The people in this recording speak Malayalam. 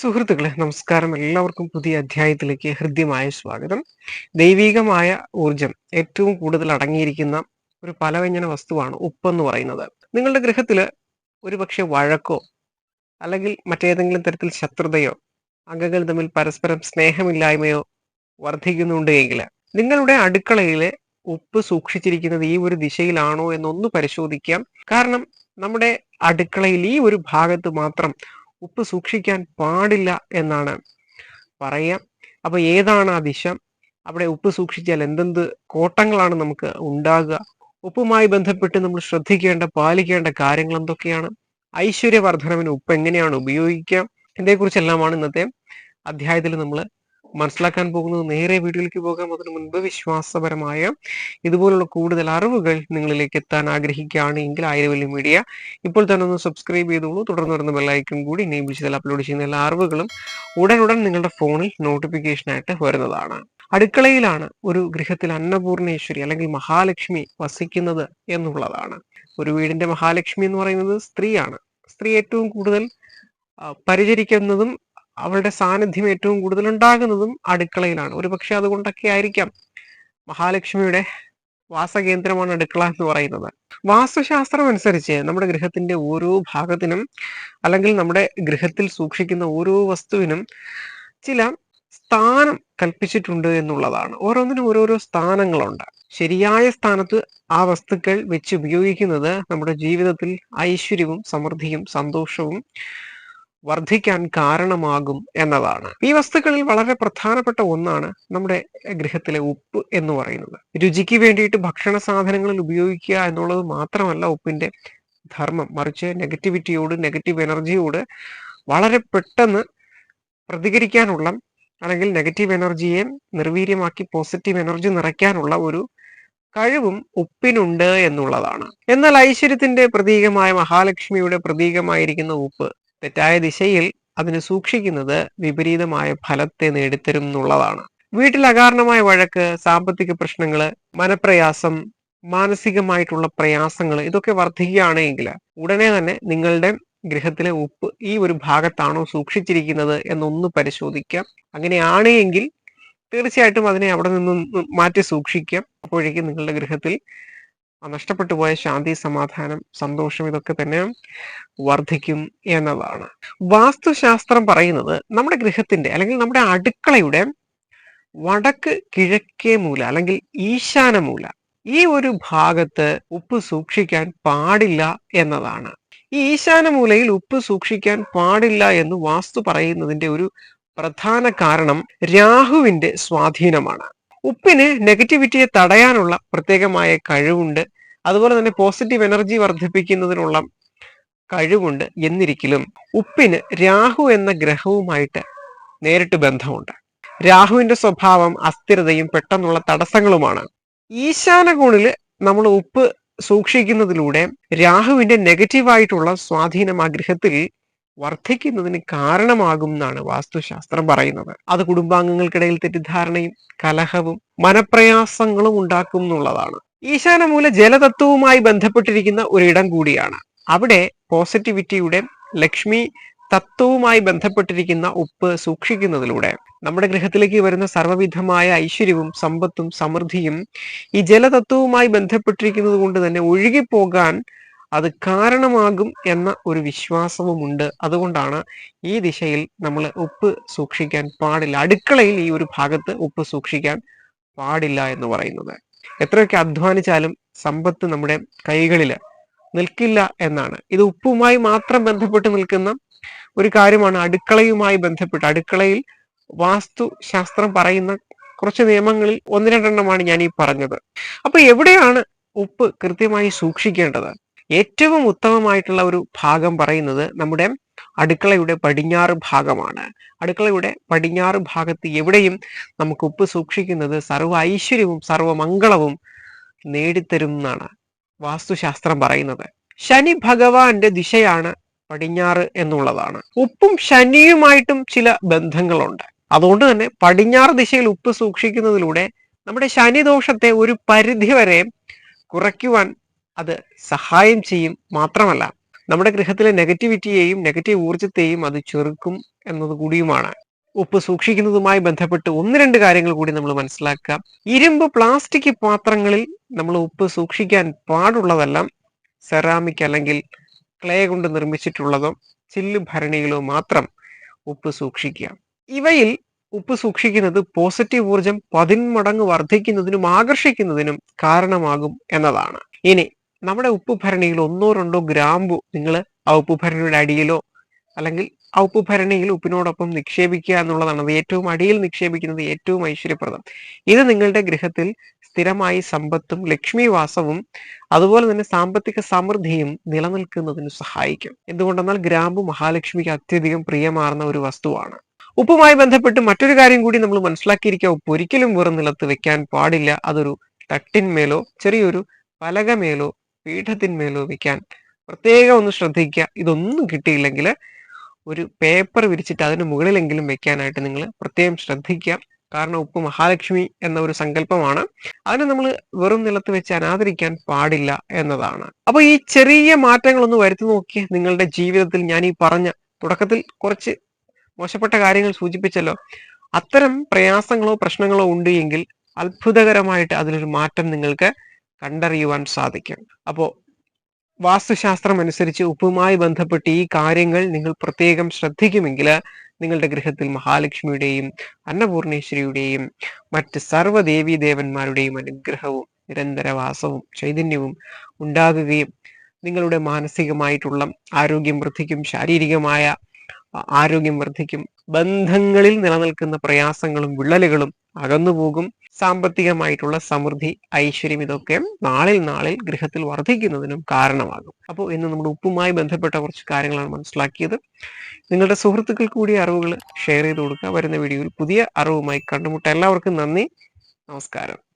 സുഹൃത്തുക്കളെ നമസ്കാരം. എല്ലാവർക്കും പുതിയ അധ്യായത്തിലേക്ക് ഹൃദ്യമായ സ്വാഗതം. ദൈവികമായ ഊർജം ഏറ്റവും കൂടുതൽ അടങ്ങിയിരിക്കുന്ന ഒരു പലവ്യഞ്ജന വസ്തുവാണ് ഉപ്പ് എന്ന് പറയുന്നത്. നിങ്ങളുടെ ഗൃഹത്തിൽ ഒരുപക്ഷെ വഴക്കോ അല്ലെങ്കിൽ മറ്റേതെങ്കിലും തരത്തിൽ ശത്രുതയോ അംഗങ്ങൾ തമ്മിൽ പരസ്പരം സ്നേഹമില്ലായ്മയോ വർദ്ധിക്കുന്നുണ്ട് എങ്കിൽ നിങ്ങളുടെ അടുക്കളയിലെ ഉപ്പ് സൂക്ഷിച്ചിരിക്കുന്നത് ഈ ഒരു ദിശയിലാണോ എന്നൊന്ന് പരിശോധിക്കാം. കാരണം നമ്മുടെ അടുക്കളയിൽ ഈ ഒരു ഭാഗത്ത് മാത്രം ഉപ്പ് സൂക്ഷിക്കാൻ പാടില്ല എന്നാണ് പറയാം അപ്പൊ ഏതാണ് ആ ദിശ അവിടെ ഉപ്പ് സൂക്ഷിച്ചാൽ എന്തെന്ത് കോട്ടങ്ങളാണ് നമുക്ക് ഉണ്ടാകുക? ഉപ്പുമായി ബന്ധപ്പെട്ട് നമ്മൾ ശ്രദ്ധിക്കേണ്ട പാലിക്കേണ്ട കാര്യങ്ങൾ എന്തൊക്കെയാണ്? ഐശ്വര്യവർദ്ധനവിന് ഉപ്പ് എങ്ങനെയാണ് ഉപയോഗിക്കുക ഇതേക്കുറിച്ചെല്ലാമാണ് ഇന്നത്തെ അധ്യായത്തിൽ നമ്മൾ മനസ്സിലാക്കാൻ പോകുന്നത് നേരെ വീഡിയോയിലേക്ക് പോകാം. അതിനു മുൻപ് വിശ്വാസപരമായ ഇതുപോലുള്ള കൂടുതൽ അറിവുകൾ നിങ്ങളിലേക്ക് എത്താൻ ആഗ്രഹിക്കുകയാണ് എങ്കിൽ ആയിരവല്ലി മീഡിയ ഇപ്പോൾ തന്നെ ഒന്ന് സബ്സ്ക്രൈബ് ചെയ്തോളൂ. തുടർന്ന് വരുന്ന ബെല്ലൈക്കൺ കൂടി എനേബിൾ ചെയ്താൽ അപ്ലോഡ് ചെയ്യുന്ന എല്ലാ അറിവുകളും ഉടനുടൻ നിങ്ങളുടെ ഫോണിൽ നോട്ടിഫിക്കേഷൻ ആയിട്ട് വരുന്നതാണ്. അടുക്കളയിലാണ് ഒരു ഗൃഹത്തിൽ അന്നപൂർണേശ്വരി അല്ലെങ്കിൽ മഹാലക്ഷ്മി വസിക്കുന്നത് എന്നുള്ളതാണ്. ഒരു വീടിന്റെ മഹാലക്ഷ്മി എന്ന് പറയുന്നത് സ്ത്രീയാണ്. സ്ത്രീ ഏറ്റവും കൂടുതൽ പരിചരിക്കുന്നതും അവളുടെ സാന്നിധ്യം ഏറ്റവും കൂടുതൽ ഉണ്ടാകുന്നതും അടുക്കളയിലാണ്. ഒരു പക്ഷെ അതുകൊണ്ടൊക്കെ ആയിരിക്കാം. മഹാലക്ഷ്മിയുടെ വാസകേന്ദ്രമാണ് അടുക്കള എന്ന് പറയുന്നത്. വാസ്തുശാസ്ത്രം അനുസരിച്ച് നമ്മുടെ ഗൃഹത്തിന്റെ ഓരോ ഭാഗത്തിനും അല്ലെങ്കിൽ നമ്മുടെ ഗൃഹത്തിൽ സൂക്ഷിക്കുന്ന ഓരോ വസ്തുവിനും ചില സ്ഥാനം കൽപ്പിച്ചിട്ടുണ്ട് എന്നുള്ളതാണ്. ഓരോന്നിനും ഓരോരോ സ്ഥാനങ്ങളുണ്ട്. ശരിയായ സ്ഥാനത്ത് ആ വസ്തുക്കൾ വെച്ച് ഉപയോഗിക്കുന്നത് നമ്മുടെ ജീവിതത്തിൽ ഐശ്വര്യവും സമൃദ്ധിയും സന്തോഷവും വർദ്ധിക്കാൻ കാരണമാകും എന്നതാണ്. ഈ വസ്തുക്കളിൽ വളരെ പ്രധാനപ്പെട്ട ഒന്നാണ് നമ്മുടെ ഗൃഹത്തിലെ ഉപ്പ് എന്ന് പറയുന്നത്. രുചിക്ക് വേണ്ടിയിട്ട് ഭക്ഷണ സാധനങ്ങളിൽ ഉപയോഗിക്കുക എന്നുള്ളത് മാത്രമല്ല ഉപ്പിന്റെ ധർമ്മം. മറിച്ച് നെഗറ്റിവിറ്റിയോട് നെഗറ്റീവ് എനർജിയോട് വളരെ പെട്ടെന്ന് പ്രതികരിക്കാനുള്ള അല്ലെങ്കിൽ നെഗറ്റീവ് എനർജിയെ നിർവീര്യമാക്കി പോസിറ്റീവ് എനർജി നിറയ്ക്കാനുള്ള ഒരു കഴിവും ഉപ്പിനുണ്ട് എന്നുള്ളതാണ്. എന്നാൽ ഐശ്വര്യത്തിന്റെ പ്രതീകമായ മഹാലക്ഷ്മിയുടെ പ്രതീകമായിരിക്കുന്ന ഉപ്പ് തെറ്റായ ദിശയിൽ അതിനെ സൂക്ഷിക്കുന്നത് വിപരീതമായ ഫലത്തെ നേടിത്തരും എന്നുള്ളതാണ്. വീട്ടിൽ അകാരണമായ വഴക്ക് സാമ്പത്തിക പ്രശ്നങ്ങൾ മനപ്രയാസം മാനസികമായിട്ടുള്ള പ്രയാസങ്ങൾ ഇതൊക്കെ വർദ്ധിക്കുകയാണെങ്കിൽ ഉടനെ തന്നെ നിങ്ങളുടെ ഗൃഹത്തിലെ ഉപ്പ് ഈ ഒരു ഭാഗത്താണോ സൂക്ഷിച്ചിരിക്കുന്നത് എന്നൊന്ന് പരിശോധിക്കാം. അങ്ങനെയാണ് എങ്കിൽ തീർച്ചയായിട്ടും അതിനെ അവിടെ നിന്നും മാറ്റി സൂക്ഷിക്കാം. അപ്പോഴേക്കും നിങ്ങളുടെ ഗൃഹത്തിൽ നഷ്ടപ്പെട്ടു പോയ ശാന്തി സമാധാനം സന്തോഷം ഇതൊക്കെ തന്നെ വർദ്ധിക്കും എന്നതാണ്. വാസ്തുശാസ്ത്രം പറയുന്നത് നമ്മുടെ ഗൃഹത്തിന്റെ അല്ലെങ്കിൽ നമ്മുടെ അടുക്കളയുടെ വടക്ക് കിഴക്കേ മൂല അല്ലെങ്കിൽ ഈശാന മൂല ഈ ഒരു ഭാഗത്ത് ഉപ്പ് സൂക്ഷിക്കാൻ പാടില്ല എന്നതാണ്. ഈ ഈശാന മൂലയിൽ ഉപ്പ് സൂക്ഷിക്കാൻ പാടില്ല എന്ന് വാസ്തു പറയുന്നതിന്റെ ഒരു പ്രധാന കാരണം രാഹുവിന്റെ സ്വാധീനമാണ്. ഉപ്പിന് നെഗറ്റിവിറ്റിയെ തടയാനുള്ള പ്രത്യേകമായ കഴിവുണ്ട്. അതുപോലെ തന്നെ പോസിറ്റീവ് എനർജി വർദ്ധിപ്പിക്കുന്നതിനുള്ള കഴിവുണ്ട് എന്നിരിക്കലും ഉപ്പിന് രാഹു എന്ന ഗ്രഹവുമായിട്ട് നേരിട്ട് ബന്ധമുണ്ട്. രാഹുവിന്റെ സ്വഭാവം അസ്ഥിരതയും പെട്ടെന്നുള്ള തടസ്സങ്ങളുമാണ്. ഈശാന കോണിൽ നമ്മൾ ഉപ്പ് സൂക്ഷിക്കുന്നതിലൂടെ രാഹുവിന്റെ നെഗറ്റീവായിട്ടുള്ള സ്വാധീനം ആ ഗൃഹത്തിൽ വർദ്ധിക്കുന്നതിന് കാരണമാകും എന്നാണ് വാസ്തുശാസ്ത്രം പറയുന്നത്. അത് കുടുംബാംഗങ്ങൾക്കിടയിൽ തെറ്റിദ്ധാരണയും കലഹവും മനപ്രയാസങ്ങളും ഉണ്ടാക്കും എന്നുള്ളതാണ്. ഈശാനമൂല ജലതത്വവുമായി ബന്ധപ്പെട്ടിരിക്കുന്ന ഒരിടം കൂടിയാണ്. അവിടെ പോസിറ്റിവിറ്റിയുടെ ലക്ഷ്മി തത്വവുമായി ബന്ധപ്പെട്ടിരിക്കുന്ന ഉപ്പ് സൂക്ഷിക്കുന്നതിലൂടെ നമ്മുടെ ഗൃഹത്തിലേക്ക് വരുന്ന സർവവിധമായ ഐശ്വര്യവും സമ്പത്തും സമൃദ്ധിയും ഈ ജലതത്വവുമായി ബന്ധപ്പെട്ടിരിക്കുന്നത് കൊണ്ട് തന്നെ ഒഴുകിപ്പോകാൻ അത് കാരണമാകും എന്ന ഒരു വിശ്വാസവുമുണ്ട്. അതുകൊണ്ടാണ് ഈ ദിശയിൽ നമ്മൾ ഉപ്പ് സൂക്ഷിക്കാൻ പാടില്ല. അടുക്കളയിൽ ഈ ഒരു ഭാഗത്ത് ഉപ്പ് സൂക്ഷിക്കാൻ പാടില്ല എന്ന് പറയുന്നത്. എത്രയൊക്കെ അധ്വാനിച്ചാലും സമ്പത്ത് നമ്മുടെ കൈകളിൽ നിൽക്കില്ല എന്നാണ്. ഇത് ഉപ്പുമായി മാത്രം ബന്ധപ്പെട്ട് നിൽക്കുന്ന ഒരു കാര്യമാണ് അടുക്കളയുമായി ബന്ധപ്പെട്ട്. അടുക്കളയിൽ വാസ്തു ശാസ്ത്രം പറയുന്ന കുറച്ച് നിയമങ്ങളിൽ ഒന്ന് രണ്ടെണ്ണമാണ് ഞാൻ ഈ പറഞ്ഞത്. അപ്പൊ എവിടെയാണ് ഉപ്പ് കൃത്യമായി സൂക്ഷിക്കേണ്ടത്? ഏറ്റവും ഉത്തമമായിട്ടുള്ള ഒരു ഭാഗം പറയുന്നത് നമ്മുടെ അടുക്കളയുടെ പടിഞ്ഞാറ് ഭാഗമാണ്. അടുക്കളയുടെ പടിഞ്ഞാറ് ഭാഗത്ത് എവിടെയും നമുക്ക് ഉപ്പ് സൂക്ഷിക്കുന്നത് സർവ ഐശ്വര്യവും സർവമംഗളവും നേടിത്തരും എന്നാണ് വാസ്തുശാസ്ത്രം പറയുന്നത്. ശനി ഭഗവാന്റെ ദിശയാണ് പടിഞ്ഞാറ് എന്നുള്ളതാണ്. ഉപ്പും ശനിയുമായിട്ടും ചില ബന്ധങ്ങളുണ്ട്. അതുകൊണ്ട് തന്നെ പടിഞ്ഞാറ് ദിശയിൽ ഉപ്പ് സൂക്ഷിക്കുന്നതിലൂടെ നമ്മുടെ ശനിദോഷത്തെ ഒരു പരിധിവരെ കുറയ്ക്കുവാൻ അത് സഹായം ചെയ്യും മാത്രമല്ല നമ്മുടെ ഗൃഹത്തിലെ നെഗറ്റിവിറ്റിയെയും നെഗറ്റീവ് ഊർജത്തെയും അത് ചെറുക്കും എന്നത് കൂടിയുമാണ്. ഉപ്പ് സൂക്ഷിക്കുന്നതുമായി ബന്ധപ്പെട്ട് ഒന്ന് രണ്ട് കാര്യങ്ങൾ കൂടി നമ്മൾ മനസ്സിലാക്കാം ഇരുമ്പ് പ്ലാസ്റ്റിക് പാത്രങ്ങളിൽ നമ്മൾ ഉപ്പ് സൂക്ഷിക്കാൻ പാടുള്ളതെല്ലാം സെറാമിക് അല്ലെങ്കിൽ ക്ലേ കൊണ്ട് നിർമ്മിച്ചിട്ടുള്ളതോ ചില്ല് ഭരണികളോ മാത്രം ഉപ്പ് സൂക്ഷിക്കുക. ഇവയിൽ ഉപ്പ് സൂക്ഷിക്കുന്നത് പോസിറ്റീവ് ഊർജം പതിന്മടങ്ങ് വർദ്ധിക്കുന്നതിനും ആകർഷിക്കുന്നതിനും കാരണമാകും എന്നതാണ്. ഇനി നമ്മുടെ ഉപ്പ് ഭരണിയിൽ ഒന്നോ രണ്ടോ ഗ്രാമ്പു നിങ്ങൾ ആ ഉപ്പ് ഭരണിയുടെ അടിയിലോ അല്ലെങ്കിൽ ആ ഉപ്പ് ഭരണിയിൽ ഉപ്പിനോടൊപ്പം നിക്ഷേപിക്കുക എന്നുള്ളതാണ് അത് ഏറ്റവും അടിയിൽ നിക്ഷേപിക്കുന്നത് ഏറ്റവും ഐശ്വര്യപ്രദം. ഇത് നിങ്ങളുടെ ഗൃഹത്തിൽ സ്ഥിരമായി സമ്പത്തും ലക്ഷ്മി വാസവും അതുപോലെ തന്നെ സാമ്പത്തിക സമൃദ്ധിയും നിലനിൽക്കുന്നതിന് സഹായിക്കും. എന്തുകൊണ്ടെന്നാൽ ഗ്രാമ്പു മഹാലക്ഷ്മിക്ക് അത്യധികം പ്രിയമാർന്ന ഒരു വസ്തുവാണ്. ഉപ്പുമായി ബന്ധപ്പെട്ട് മറ്റൊരു കാര്യം കൂടി നമ്മൾ മനസ്സിലാക്കിയിരിക്കുക. ഉപ്പ് ഒരിക്കലും വെറും നിലത്ത് വെക്കാൻ പാടില്ല. അതൊരു തട്ടിന്മേലോ ചെറിയൊരു പലകമേലോ പീഠത്തിന്മേലോ വെക്കാൻ പ്രത്യേകം ഒന്ന് ശ്രദ്ധിക്കുക. ഇതൊന്നും കിട്ടിയില്ലെങ്കിൽ ഒരു പേപ്പർ വിരിച്ചിട്ട് അതിന് മുകളിലെങ്കിലും വെക്കാനായിട്ട് നിങ്ങൾ പ്രത്യേകം ശ്രദ്ധിക്കുക. കാരണം ഉപ്പ് മഹാലക്ഷ്മി എന്ന ഒരു സങ്കല്പമാണ്. അതിനെ നമ്മൾ വെറും നിലത്ത് വെച്ച് അനാദരിക്കാൻ പാടില്ല എന്നതാണ്. അപ്പൊ ഈ ചെറിയ മാറ്റങ്ങളൊന്ന് വരുത്തി നോക്കി നിങ്ങളുടെ ജീവിതത്തിൽ ഞാൻ ഈ പറഞ്ഞ തുടക്കത്തിൽ കുറച്ച് മോശപ്പെട്ട കാര്യങ്ങൾ സൂചിപ്പിച്ചല്ലോ. അത്തരം പ്രയാസങ്ങളോ പ്രശ്നങ്ങളോ ഉണ്ട് എങ്കിൽ അത്ഭുതകരമായിട്ട് അതിലൊരു മാറ്റം നിങ്ങൾക്ക് കണ്ടറിയുവാൻ സാധിക്കും. അപ്പോൾ വാസ്തുശാസ്ത്രം അനുസരിച്ച് ഉപ്പുമായി ബന്ധപ്പെട്ട് ഈ കാര്യങ്ങൾ നിങ്ങൾ പ്രത്യേകം ശ്രദ്ധിക്കുമെങ്കിൽ നിങ്ങളുടെ ഗൃഹത്തിൽ മഹാലക്ഷ്മിയുടെയും അന്നപൂർണേശ്വരിയുടെയും മറ്റ് സർവദേവീ ദേവന്മാരുടെയും അനുഗ്രഹവും നിരന്തരവാസവും ചൈതന്യവും ഉണ്ടാകുകയും നിങ്ങളുടെ മാനസികമായിട്ടുള്ള ആരോഗ്യം വൃദ്ധിക്കും ശാരീരികമായ ആരോഗ്യം വർദ്ധിക്കും ബന്ധങ്ങളിൽ നിലനിൽക്കുന്ന പ്രയാസങ്ങളും വിള്ളലുകളും അകന്നുപോകും. സാമ്പത്തികമായിട്ടുള്ള സമൃദ്ധി ഐശ്വര്യം ഇതൊക്കെ നാളിൽ നാളിൽ ഗൃഹത്തിൽ വർദ്ധിക്കുന്നതിനും കാരണമാകും. അപ്പോൾ ഇന്ന് നമ്മുടെ ഉപ്പുമായി ബന്ധപ്പെട്ട കുറച്ച് കാര്യങ്ങളാണ് മനസ്സിലാക്കിയത്. നിങ്ങളുടെ സുഹൃത്തുക്കൾ കൂടി അറിവുകൾ ഷെയർ ചെയ്ത് കൊടുക്കുക. വരുന്ന വീഡിയോയിൽ പുതിയ അറിവുമായി കണ്ടുമുട്ട എല്ലാവർക്കും നന്ദി. നമസ്കാരം.